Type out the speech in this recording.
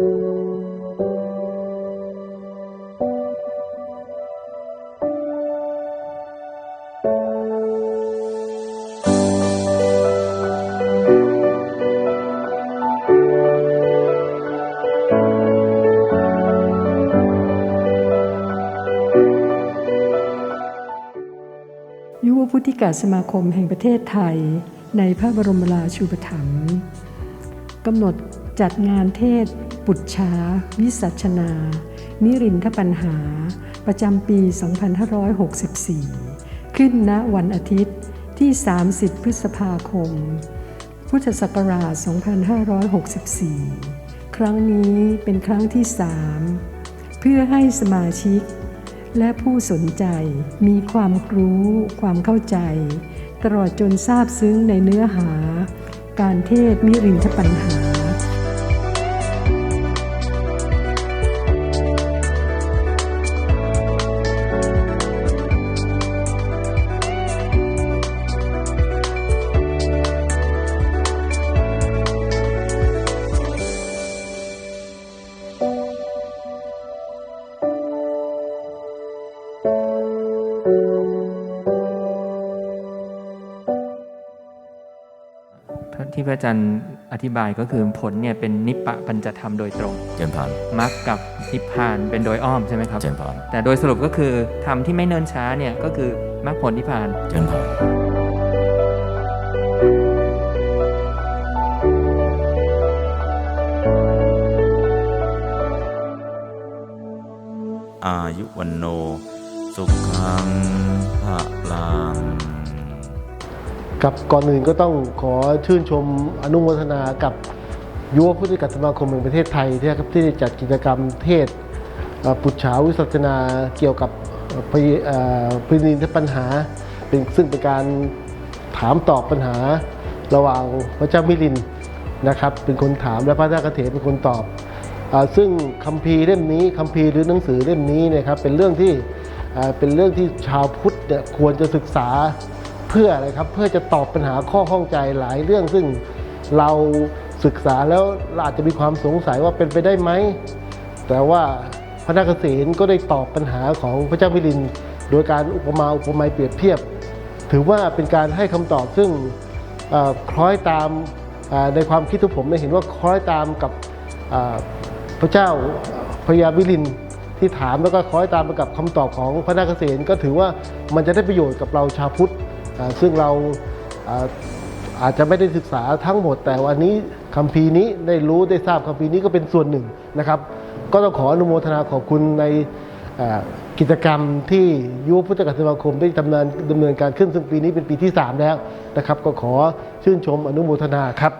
ยุวพุทธิกาสมาคมแห่งประเทศไทย ในพระบรมราชูปถัมภ์กำหนดจัดงานเทศ ปุจฉาวิสัชนานิรินทปัญหา ประจำปี 2564 ขึ้นณวันอาทิตย์ที่ 30 พฤษภาคม พุทธศักราช 2564 ครั้งนี้เป็นครั้งที่ 3 เพื่อให้สมาชิก และผู้สนใจมีความรู้ ความเข้าใจ ตลอดจนทราบซึ้งในเนื้อหา การเทศมิรินทปัญหา ที่พระอาจารย์อธิบายก็คือผลเนี่ยเป็นนิปปะปัญจธรรมโดยตรงเจนพานมรรคกับนิพพานเป็นโดยอ้อมใช่ไหมครับเจนพานแต่โดยสรุปก็คือธรรมที่ไม่เนินช้าเนี่ยก็คือมรรคผลนิพพานเจนพานอายุวันโน สุขัง ครับก่อนอื่นก็ต้องขอชื่นชมอนุโมทนากับยุวพุทธิกัสมาคมแห่งประเทศไทยที่ครับที่จัดกิจกรรมเทศน์เอ่อปุจฉาวิสัชนาเกี่ยวกับพินินทปัญหาเป็นซึ่งเป็นการถามตอบปัญหาระหว่างพระเจ้ามิลินนะครับ เป็นคนถามและพระนาคเถรเป็นคนตอบอซึ่งคัมภีร์เล่มนี้คัมภีร์หรือหนังสือเล่มนี้เนะครับเป็นเรื่องที่เป็นเรื่องที่ชาวพุทธควรจะศึกษา เพื่ออะไรครับเพื่อจะตอบปัญหาข้อข้องใจหลายเรื่อง ซึ่งเราศึกษาแล้วเราอาจจะมีความสงสัยว่าเป็นไปได้ไหม แต่ว่าพระนาคเษนก็ได้ตอบปัญหาของพระเจ้ามิลิน โดยการอุปมาอุปไมยเปรียบเทียบ ถือว่าเป็นการให้คำตอบซึ่งคล้อยตามในความคิดของผมเนี่ยเห็นว่าคล้อยตามกับพระเจ้าพญาวิลินที่ถามแล้วก็คล้อยตามไปกับคำตอบของพระนาคเษนก็ถือว่ามันจะได้ประโยชน์กับเราชาวพุทธ ซึ่งเราอาอาจจะไม่ได้ศึกษาทั้งหมด แต่วันนี้คัมภีร์นี้ได้รู้ได้ทราบคัมภีร์นี้ก็เป็นส่วนหนึ่งนะครับ ก็ต้องขออนุโมทนาขอบคุณในกิจกรรมที่ยุวพุทธกสมาคมได้ดำเนินดำเนินการขึ้นซึ่งปีนี้เป็นปีที่ 3 แล้วนะครับ ก็ขอชื่นชมอนุโมทนาครับ